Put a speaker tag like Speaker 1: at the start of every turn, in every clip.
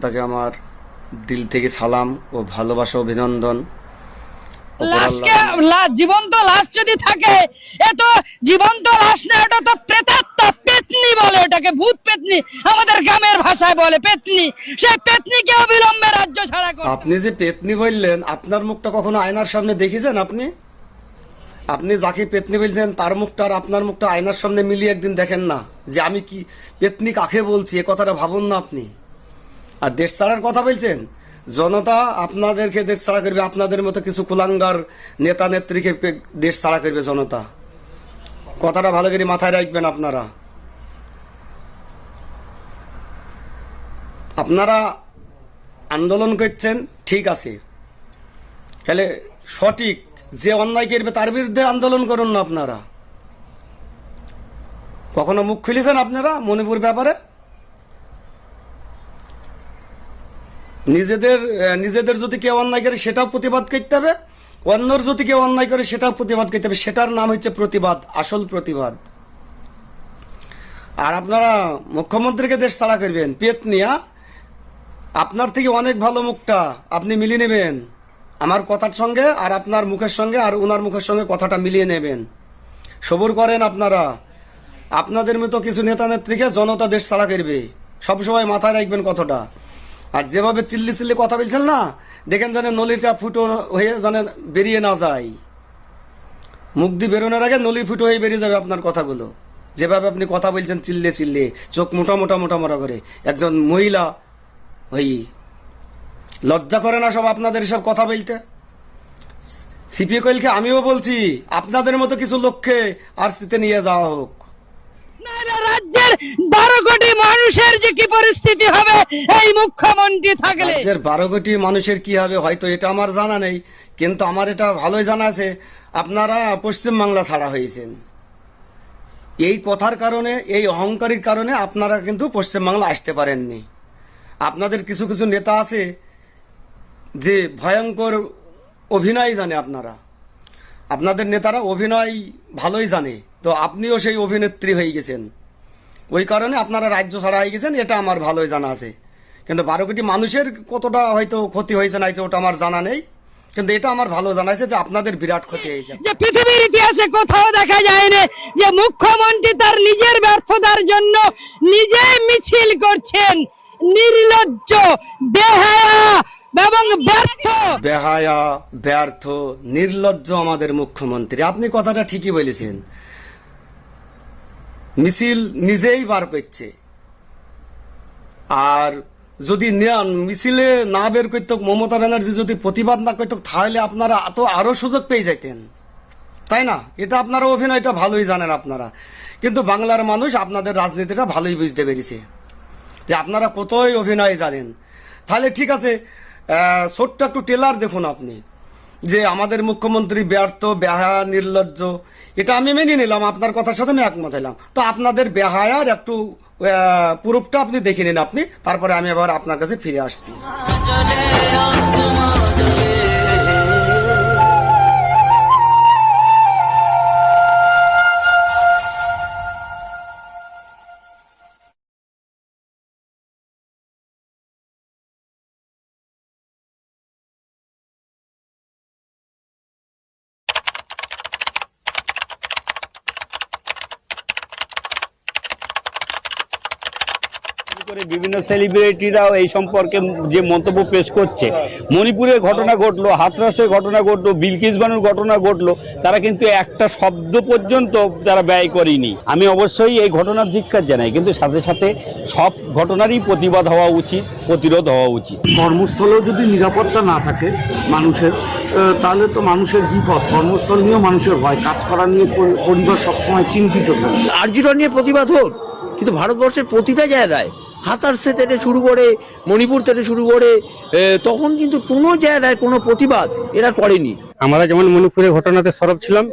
Speaker 1: জনতাকে আমার দিল থেকে সালাম ও ভালোবাসা অভিনন্দন।
Speaker 2: লাশকে জীবন্ত লাশ যদি থাকে এ তো জীবন্ত লাশ না ওটা তো প্রেতাত্মা পেতনি বলে ওটাকে ভূত পেতনি। আমাদের গ্রামের ভাষায় বলে পেতনি। সেই পেতনিকে অবিলম্বে রাজ্য ছাড়া করতে
Speaker 1: আপনি যে পেতনি বললেন আপনার মুখটা কখনো আয়নার সামনে দেখেছেন আপনি? আপনি যাকে পেতনি বলছেন তার মুখটা আর আপনার মুখটা আয়নার সামনে মিলিয়ে একদিন দেখেন না। যে আমি কি পেতনি কাকে বলছি এ কথাটা ভাবুন না আপনি। আর দেশ ছাড়ার কথা বলছেন? জনতা আপনাদেরকে দেশ ছাড়া করবে, আপনাদের মতো কিছু কুলাঙ্গার নেতা, নেত্রীকে দেশ ছাড়া করবে জনতা। কথাটা ভালো করে মাথায় রাখবেন আপনারা। আপনারা আন্দোলন করছেন, ঠিক আছে। তাহলে সঠিক, যে অন্যায় করবে তার বিরুদ্ধে আন্দোলন করুন না আপনারা। কখনো মুখ খুলেছেন আপনারা মণিপুর ব্যাপারে? নিজেদের নিজেদের যদি কেউ অন্যায় করে সেটাও প্রতিবাদ করতে হবে। অন্যর যদি কেউ অন্যায় করে সেটাও প্রতিবাদ করতে হবে। সেটার নাম হচ্ছে প্রতিবাদ, আসল প্রতিবাদ। আর আপনারা মুখ্যমন্ত্রীকে দেশ ছাড়া করবেন। পেত নিয়া, আপনার থেকে অনেক ভালো মুখটা আপনি মিলিয়ে নেবেন আমার কথার সঙ্গে আর আপনার মুখের সঙ্গে আর ওনার মুখের সঙ্গে কথাটা মিলিয়ে নেবেন। সবুর করেন আপনারা। আপনাদের মতো কিছু নেতা নেত্রীকে জনতা দেশ ছাড়া করবে। সবসময় মাথায় রাখবেন কথাটা। আর যেভাবে চিল্লি চিল্লি কথা বলছেন না, দেখেন জানেন নলিটা ফুটো হয়ে জানেন বেরিয়ে না যায়। মুখ দিয়ে বেরোনোর আগে নলি ফুটো হয়ে বেরিয়ে যাবে আপনার কথাগুলো। যেভাবে আপনি কথা বলছেন চিল্লে চিল্লে, চোখ মোটা মোটা মোটা মোটা করে, একজন মহিলা ওই লজ্জা করে না সব আপনাদের সব কথা বলতে? সিপিএ কোয়েলকে আমিও বলছি, আপনাদের মতো কিছু লোককে আর সিতে নিয়ে যাওয়া হোক।
Speaker 2: রাজ্যের বারো কোটি মানুষের যে কি পরিস্থিতি হবে, এই মুখ্যমন্ত্রী থাকলে।
Speaker 1: রাজ্যের বারো কোটি মানুষের কি হবে, হয়তো এটা আমার জানা নেই, কিন্তু আমার এটা ভালোই জানা আছে, আপনারা পশ্চিমবাংলা ছাড়া হয়েছেন। এই কথার কারণে, এই অহংকারের কারণে আপনারা কিন্তু পশ্চিমবাংলা আসতে পারেননি। আপনাদের কিছু কিছু নেতা আছে যে ভয়ঙ্কর অভিনয় জানে আপনারা। আপনাদের নেতারা অভিনয় ভালোই জানে। তো আপনিও সেই অভিনেত্রী হয়ে গেছেন। ওই কারণে আপনারা রাজ্য ছাড়া হয়ে গেছেন এটা আমার ভালোই জানা আছে। কিন্তু বারো কোটি মানুষের কতটা হয়তো ক্ষতি হয়েছে না ওটা আমার জানা নেই। কিন্তু এটা আমার ভালো জানা আছে যে আপনাদের বিরাট ক্ষতি হয়েছে।
Speaker 2: যে পৃথিবীর ইতিহাসে কোথাও দেখা যায়নি যে মুখ্যমন্ত্রী তার নিজের ব্যর্থতার জন্য নিজে মিছিল করছেন। নির্লজ্জ বেহায়া এবং ব্যর্থ।
Speaker 1: বেহায়া ব্যর্থ নির্লজ্জ আমাদের মুখ্যমন্ত্রী। আপনি কথাটা ঠিকই বলেছেন। মিছিল নিজেই বার করছে। আর যদি মিছিলে না বের করত, মমতা ব্যানার্জি যদি প্রতিবাদ না করত, তাহলে আপনারা তো আরও সুযোগ পেয়ে যাইতেন। তাই না? এটা আপনারা অভিনয়টা ভালোই জানেন আপনারা। কিন্তু বাংলার মানুষ আপনাদের রাজনীতিটা ভালোই বুঝতে পেরেছে। যে আপনারা কতই অভিনয় জানেন। তাহলে ঠিক আছে ছোট্ট একটু টেলার দেখুন আপনি। যে আমাদের মুখ্যমন্ত্রী ব্যর্থ, বেহায়া, নির্লজ্জ, এটা আমি মেনে নিলাম, আপনার কথার সাথে আমি একমত হলাম তো আপনাদের বেহায়ার একটু প্রুফটা আপনি দেখে নিন আপনি, তারপরে আমি আবার আপনার কাছে ফিরে আসছি।
Speaker 3: করে বিভিন্ন সেলিব্রিটিরাও এই সম্পর্কে যে মন্তব্য পেশ করছে। মণিপুরের ঘটনা ঘটলো হাতরাসের ঘটনা ঘটলো বিলকিস বানুর ঘটনা ঘটলো তারা কিন্তু একটা শব্দ পর্যন্ত তারা ব্যয় করেনি। আমি অবশ্যই এই ঘটনার ধিক্কার জানাই কিন্তু সাথে সাথে সব ঘটনারই প্রতিবাদ হওয়া উচিত প্রতিরোধ হওয়া উচিত।
Speaker 4: কর্মস্থলেও যদি নিরাপত্তা না থাকে মানুষের তাহলে তো মানুষের বিপদ। কর্মস্থল নিয়েও মানুষের ভয়। কাজ করা নিয়ে পরি- পরিবার সবসময় চিন্তিত থাকে।
Speaker 5: আর্জিরন নিয়ে প্রতিবাদ হোক কিন্তু ভারতবর্ষের প্রতিটা জায়গায় হাতারসে থেকে শুরু করে মণিপুর থেকে শুরু করে তখন কিন্তু কোনো জায়গায় কোনো প্রতিবাদ এরা করেনি।
Speaker 6: আমরা যেমন মণিপুরের ঘটনাতে সরব ছিলাম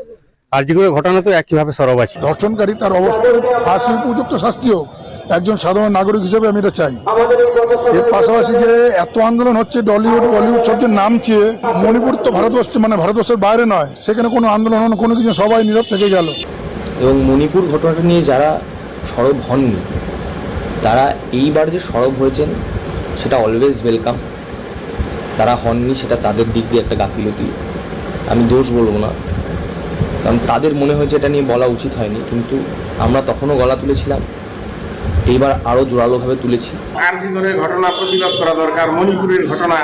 Speaker 6: আর যেগুলো ঘটনা তো একইভাবে সরব আছে।
Speaker 7: ধর্ষণকারী তার অবশ্যই ফাঁসি উপযুক্ত শাস্তি হোক একজন সাধারণ নাগরিক হিসেবে আমি এটা চাই। এর পাশাপাশি যে এত আন্দোলন হচ্ছে ডলিউড বলিউড সব যে নামছে মণিপুর তো ভারতবর্ষ মানে ভারতবর্ষের বাইরে নয় সেখানে কোনো আন্দোলন কোনো কিছু সবাই নীরব থেকে গেল।
Speaker 8: এবং মণিপুর ঘটনাটা নিয়ে যারা সরব হননি তারা এইবার যে সরব হয়েছেন সেটা অলওয়েজ ওয়েলকাম তারা হননি সেটা তাদের দিক দিয়ে একটা গাফিলতি। আমি দোষ বলব না। কারণ তাদের মনে হয়েছে এটা নিয়ে বলা উচিত হয়নি কিন্তু আমরা তখনও গলা তুলেছিলাম। এইবার আরও জোরালোভাবে তুলেছি।
Speaker 9: আরজিগরের ঘটনা প্রতিবাদ করা দরকার মণিপুরের ঘটনা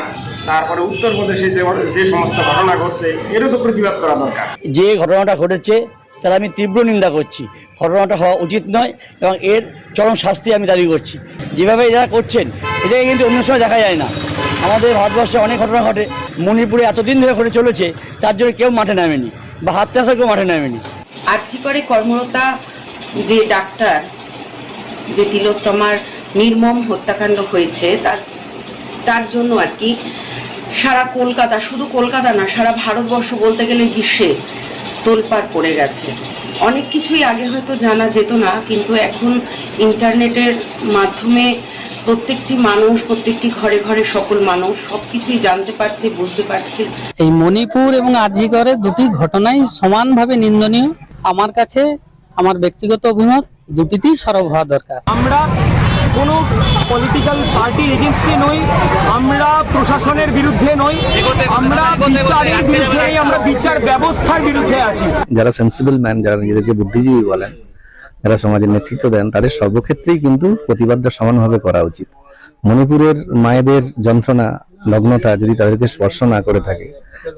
Speaker 9: তারপরে উত্তরপ্রদেশে যে যে সমস্ত ঘটনা ঘটছে এরও তো প্রতিবাদ করা দরকার।
Speaker 10: যে ঘটনাটা ঘটেছে তার আমি তীব্র নিন্দা করছি। ঘটনাটা হওয়া উচিত নয় এবং এর চরম শাস্তি আমি দাবি করছি। যেভাবে এরা করছেন এটাকে কিন্তু অন্য সময় দেখা যায় না। আমাদের ভারতবর্ষে অনেক ঘটনা ঘটে। মণিপুরে এতদিন ধরে ঘটে চলেছে, তার জন্য কেউ মাঠে নামেনি বা হাত চাষা কেউ মাঠে নামেনি।
Speaker 11: আর্জি করে কর্মরতা যে ডাক্তার, যে তিলোত্তমার নির্মম হত্যাকাণ্ড হয়েছে, তার তার জন্য আর কি সারা কলকাতা, শুধু কলকাতা না, সারা ভারতবর্ষ বলতে গেলে বিশ্বে তোলপাড় পড়ে গেছে। অনেক কিছুই আগে হয়তো জানা যেত না, কিন্তু এখন ইন্টারনেটের মাধ্যমে প্রত্যেকটি মানুষ, প্রত্যেকটি ঘরে ঘরে সকল মানুষ সব কিছুই জানতে পারছে, বুঝতে পারছে।
Speaker 2: এই মণিপুর এবং আরজিগড়ের দুটি ঘটনাই সমানভাবে নিন্দনীয়। আমার কাছে আমার ব্যক্তিগত অভিমত দুটিতেই সরব হওয়া দরকার।
Speaker 9: আমরা কোনো পলিটিক্যাল পার্টির এগেনস্টে নই আমরা প্রশাসনের বিরুদ্ধে নই আমরা বিচারের বিরুদ্ধে নই, আমরা বিচার ব্যবস্থার বিরুদ্ধে আছি।
Speaker 6: যারা সেন্সিবল ম্যান যারা নিজেদেরকে বুদ্ধিজীবী বলেন যারা সমাজের নেতৃত্ব দেন তাদের সর্বক্ষেত্রেই কিন্তু প্রতিবাদটা সমানভাবে করা উচিত। মণিপুরের মায়েদের যন্ত্রণা নগ্নতা যদি তাদেরকে স্পর্শ না করে থাকে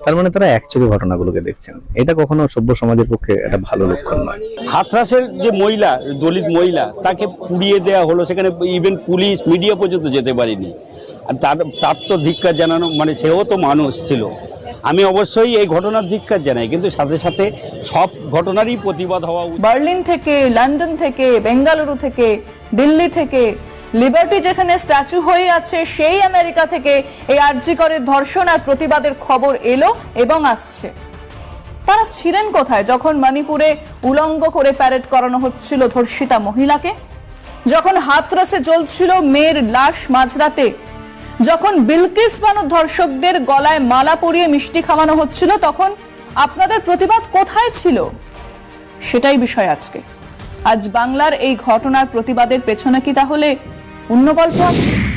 Speaker 6: তার মানে তারা একচোখে ঘটনাগুলোকে দেখছেন। এটা কখনো সভ্য সমাজের পক্ষে একটা ভালো লক্ষণ নয়।
Speaker 3: হাথরাসের যে মহিলা দলিত মহিলা তাকে পুড়িয়ে দেওয়া হলো সেখানে ইভেন পুলিশ মিডিয়া পর্যন্ত যেতে পারেনি। আর তার তার তো ধিক্কার জানানো মানে সেও তো মানুষ ছিল। আমি অবশ্যই এই ঘটনার ধিক্কার জানাই কিন্তু সাথে সাথে সব ঘটনারই প্রতিবাদ হওয়া
Speaker 11: বার্লিন থেকে লন্ডন থেকে বেঙ্গালুরু থেকে দিল্লি থেকে লিবার্টি যেখানে স্ট্যাচু হয়ে আছে, সেই আমেরিকা থেকে এই আর্যিকরের ধর্ষণ আর প্রতিবাদের খবর এলো এবং আসছে। তারা ছিলেন কোথায়? যখন মণিপুরে উলঙ্গ করে প্যারেড করানো হচ্ছিল ধর্ষিতা মহিলাকে, যখন হাতরাসে জ্বলছিল মেয়ের লাশ মাঝরাতে, যখন বিলকিস বানু ধর্ষকদের গলায় মালা পরিয়ে মিষ্টি খাওয়ানো হচ্ছিল, তখন আপনাদের প্রতিবাদ কোথায় ছিল? সেটাই বিষয় আজকে। আজ বাংলার এই ঘটনার প্রতিবাদের পেছনে কি তাহলে অন্য গল্প আছে?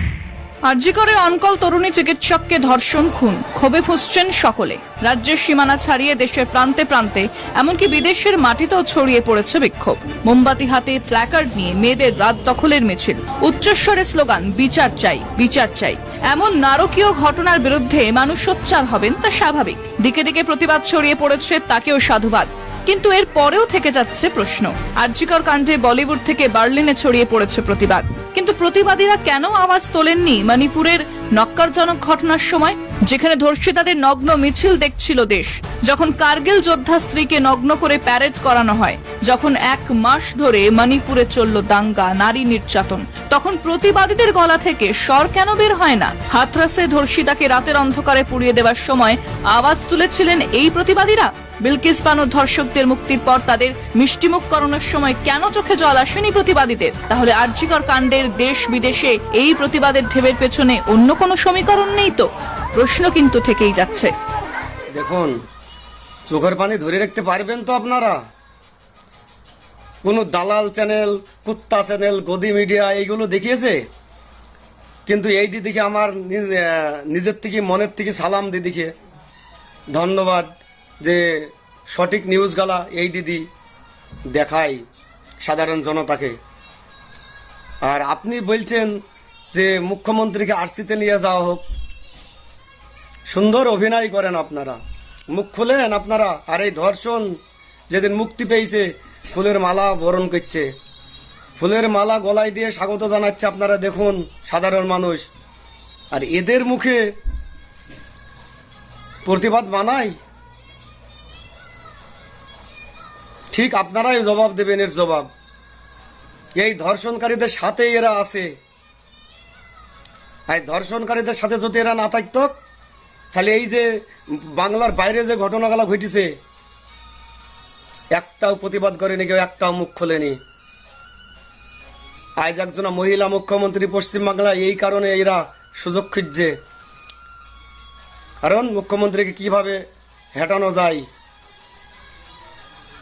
Speaker 11: আরজিকরে অনকল তরুণী চিকিৎসককে ধর্ষণ, খুন, ক্ষোভে ফুসছেন সকলে। রাজ্যের সীমানা ছাড়িয়ে দেশের প্রান্তে প্রান্তে, এমনকি বিদেশের মাটিতেও ছড়িয়ে পড়েছে বিক্ষোভ। মোমবাতি হাতে প্ল্যাকার্ড নিয়ে মেয়েদের রাত দখলের মিছিল। উচ্চস্বরে স্লোগান, বিচার চাই বিচার চাই। এমন নারকীয় ঘটনার বিরুদ্ধে মানুষ সোচ্চার হবেন তা স্বাভাবিক। দিকে দিকে প্রতিবাদ ছড়িয়ে পড়েছে তাকেও সাধুবাদ। কিন্তু এর পরেও থেকে যাচ্ছে প্রশ্ন। আর্যিকর কাণ্ডে বলিউড থেকে বার্লিনে ছড়িয়ে পড়েছে প্রতিবাদ। কিন্তু প্রতিবাদীরা কেন আওয়াজ তোলেননি মণিপুরের নক্কারজনক ঘটনার সময়? যেখানে ধর্ষিতাদের নগ্ন মিছিল দেখছিল দেশ। যখন কার্গিল যোদ্ধা স্ত্রীকে নগ্ন করে প্যারেড করানো হয়, যখন এক মাস ধরে মণিপুরে চলল দাঙ্গা, নারী নির্যাতন, তখন প্রতিবাদীদের গলা থেকে স্বর কেন বের হয় না? হাতরাসে ধর্ষিতাকে রাতের অন্ধকারে পুড়িয়ে দেওয়ার সময় আওয়াজ তুলেছিলেন এই প্রতিবাদীরা? বিলকিস বানু ধর্ষকদের মুক্তির পর তাদের মিষ্টিমুখ করানোর সময় কেন চোখে জল আসেনি প্রতিবাদীদের? তাহলে আর্যিকর কাণ্ডের দেশ বিদেশে এই প্রতিবাদের ঢেবের পেছনে অন্য কোনো সমীকরণ নেই তো? প্রশ্ন কিন্তু থেকেই যাচ্ছে।
Speaker 1: দেখুন, চোখের পানি ধরে রাখতে পারবেন তো আপনারা? কোনো দালাল চ্যানেল, কুত্তা চ্যানেল, গদি মিডিয়া এইগুলো দেখিয়েছে? কিন্তু এই দিদিকে আমার নিজ- নিজের থেকে, মনের থেকে সালাম দিদিকে ধন্যবাদ। যে সঠিক নিউজগালা এই দিদি দেখায় সাধারণ জনতাকে। আর আপনি বলছেন যে মুখ্যমন্ত্রীকে আরসিতে নিয়ে যাওয়া হোক। সুন্দর অভিনয় করেন আপনারা। মুখ খুলেন আপনারা। আর এই ধর্ষণ যেদিন মুক্তি পেয়েছে, ফুলের মালা বরণ করছে। ফুলের মালা গলায় দিয়ে স্বাগত জানাচ্ছে আপনারা দেখুন, সাধারণ মানুষ। আর এদের মুখে প্রতিবাদ মানায়? ঠিক আপনারাই জবাব দেবেন এর জবাব। এই ধর্ষণকারীদের সাথে এরা আছে। আর ধর্ষণকারীদের সাথে যদি এরা না থাকতো, তাহলে এই যে বাংলার বাইরে যে ঘটনাগুলো ঘটেছে, একটাও প্রতিবাদ করেনি, কেউ একটাও মুখ খোলেনি। আজ একজন মহিলা মুখ্যমন্ত্রী পশ্চিমবাংলায় এই কারণে এরা সুযোগ খুঁজছে। কারণ মুখ্যমন্ত্রীকে কীভাবে হেঁটানো যায়?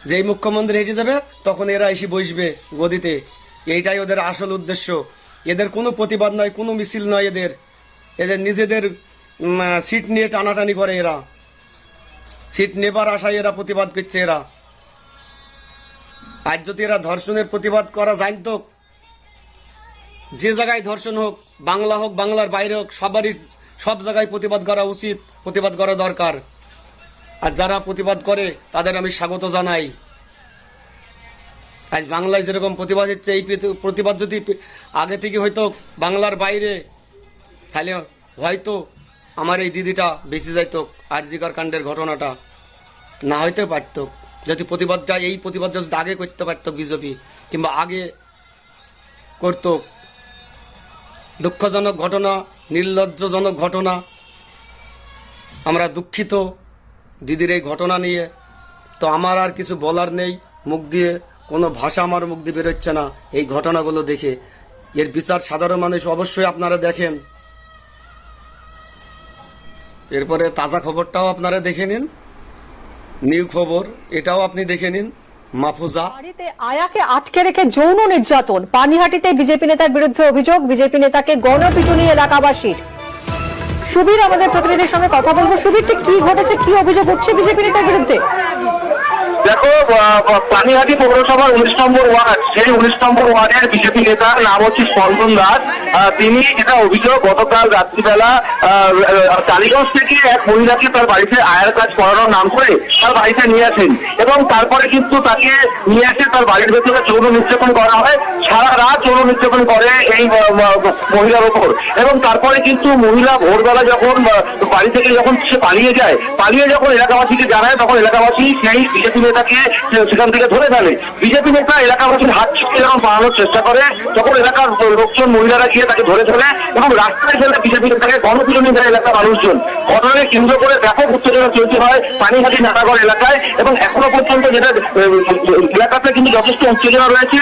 Speaker 1: যেই মুখ্যমন্ত্রী হেঁটে যাবে, তখন এরা এসে বসবে গদিতে। এইটাই ওদের আসল উদ্দেশ্য। এদের কোনো প্রতিবাদ নয়, কোনো মিছিল নয় এদের। এদের নিজেদের সিট নিয়ে টানাটানি করে এরা। সিট নেবার আশায় এরা প্রতিবাদ করছে এরা। আজ যদি এরা ধর্ষণের প্রতিবাদ করা জানতো, যে জায়গায় ধর্ষণ হোক, বাংলা হোক, বাংলার বাইরে হোক, সবারই সব জায়গায় প্রতিবাদ করা উচিত, প্রতিবাদ করা দরকার। আর যারা প্রতিবাদ করে, তাদের আমি স্বাগত জানাই। আজ বাংলায় যেরকম প্রতিবাদ হচ্ছে, এই প্রতিবাদ যদি আগে থেকে হয়তো বাংলার বাইরে, তাহলে হয়তো আমার এই দিদিটা বেঁচে যাইতো আরজিকর কাণ্ডের ঘটনাটা না হইতে পারতো। যদি প্রতিবাদটা এই প্রতিবাদটা যদি আগে করতে পারতো বিজেপি, কিংবা আগে করতো, দুঃখজনক ঘটনা, নির্লজ্জজনক ঘটনা, আমরা দুঃখিত। দিদির এই ঘটনা নিয়ে। তো আমার আর কিছু বলার নেই। মুখ দিয়ে কোনো ভাষা আমার মুখ দিয়ে বেরোচ্ছে না এই ঘটনাগুলো দেখে। এর বিচার সাধারণ মানুষ অবশ্যই আপনারা দেখেন। এরপরে তাজা খবরটাও আপনারা দেখে নিন। নিউ খবর, এটাও আপনি দেখে নিন। মাফুজা
Speaker 12: বাড়িতে আয়াকে আটকে রেখে যৌন নির্যাতন। পানিহাটিতে বিজেপি নেতার বিরুদ্ধে অভিযোগ। বিজেপি নেতাকে গণপিটুনি এলাকাবাসীর। সুবীর আমাদের প্রতিনিধির সঙ্গে কথা বলব। সুবীর কি ঘটেছে? কি অভিযোগ উঠছে নেতার বিরুদ্ধে?
Speaker 13: দেখো পানিহাটি পৌরসভার উনিশ নম্বর ওয়ার্ড, সেই উনিশ নম্বর ওয়ার্ডের বিজেপি নেতার নাম হচ্ছে স্পন্দন দাস। তিনি এটা অভিযোগ গতকাল রাত্রিবেলা টালিগঞ্জ থেকে এক মহিলাকে তার বাড়িতে আয়ার কাজ করানোর নাম করে তার বাড়িতে নিয়ে আসেন এবং তারপরে কিন্তু তাকে নিয়ে এসে তার বাড়ির ভেতরে যৌন নির্যাতন করা হয়। সারা রাত যৌন নির্যাতন করে এই মহিলার ওপর। এবং তারপরে কিন্তু মহিলা ভোরবেলা যখন বাড়ি থেকে যখন সে পালিয়ে যায়, পালিয়ে যখন এলাকাবাসীকে জানায়, তখন এলাকাবাসী সেই বিজেপি নেতাকে সেখান থেকে ধরে ফেলে। বিজেপি নেতা এলাকাবাসীর হাত ছুটে যখন পালানোর চেষ্টা করে তখন এলাকার লোকজন মহিলারা গিয়ে তাকে ধরে ফেলে এবং রাস্তায় ফেলে বিজেপি নেতাকে গণপিটুনি দেয় এলাকার মানুষজন। ঘটনাকে কেন্দ্র করে ব্যাপক উত্তেজনা চলতে হয় পানিহাটি নাটাগড় এলাকায় এবং এখনও পর্যন্ত যেটা এলাকাতে কিন্তু যথেষ্ট উত্তেজনা রয়েছে।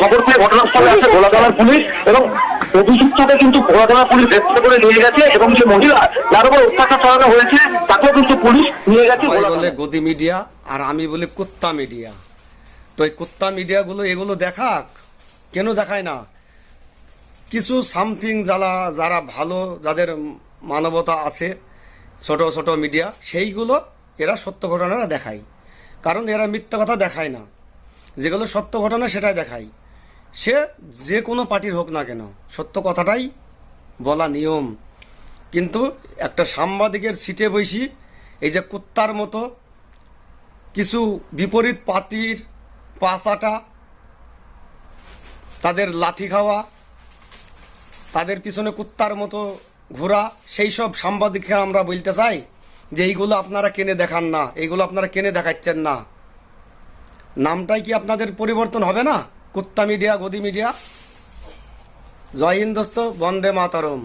Speaker 13: খবর পেয়ে ঘটনাস্থলে আছে ভোলাগালার পুলিশ এবং অভিযুক্তকে কিন্তু ভোলাগালা পুলিশ গ্রেপ্তার করে নিয়ে গেছে এবং যে মহিলা যার উপর অত্যাচার চালানো হয়েছে তাকেও কিন্তু পুলিশ নিয়ে গেছে
Speaker 1: গদি মিডিয়া আর আমি বলি কুত্তা মিডিয়া। তো এই কুত্তা মিডিয়াগুলো এগুলো দেখাক। কেন দেখায় না? কিছু সামথিং যারা যারা ভালো, যাদের মানবতা আছে, ছোট ছোট মিডিয়া, সেইগুলো এরা সত্য ঘটনারা দেখায়। কারণ এরা মিথ্যা কথা দেখায় না। যেগুলো সত্য ঘটনা সেটাই দেখায়। সে যে কোনো পার্টির হোক না কেন, সত্য কথাটাই বলা নিয়ম। কিন্তু একটা সাংবাদিকের সিটে বসি, এই যে কুত্তার মতো কিছু বিপরীত পার্টির পাচাটা তাদের লাথি খাওয়া, তাদের পিছনে কুত্তার মতো ঘোরা, সেই সব সাংবাদিককে আমরা বলতে চাই যে এইগুলো আপনারা কেনে দেখান না, এইগুলো আপনারা কেনে দেখাচ্ছেন না। নামটাই কি আপনাদের পরিবর্তন হবে না? কুত্তা মিডিয়া, গদি মিডিয়া? জয় হিন্দ বন্দে মাতারম।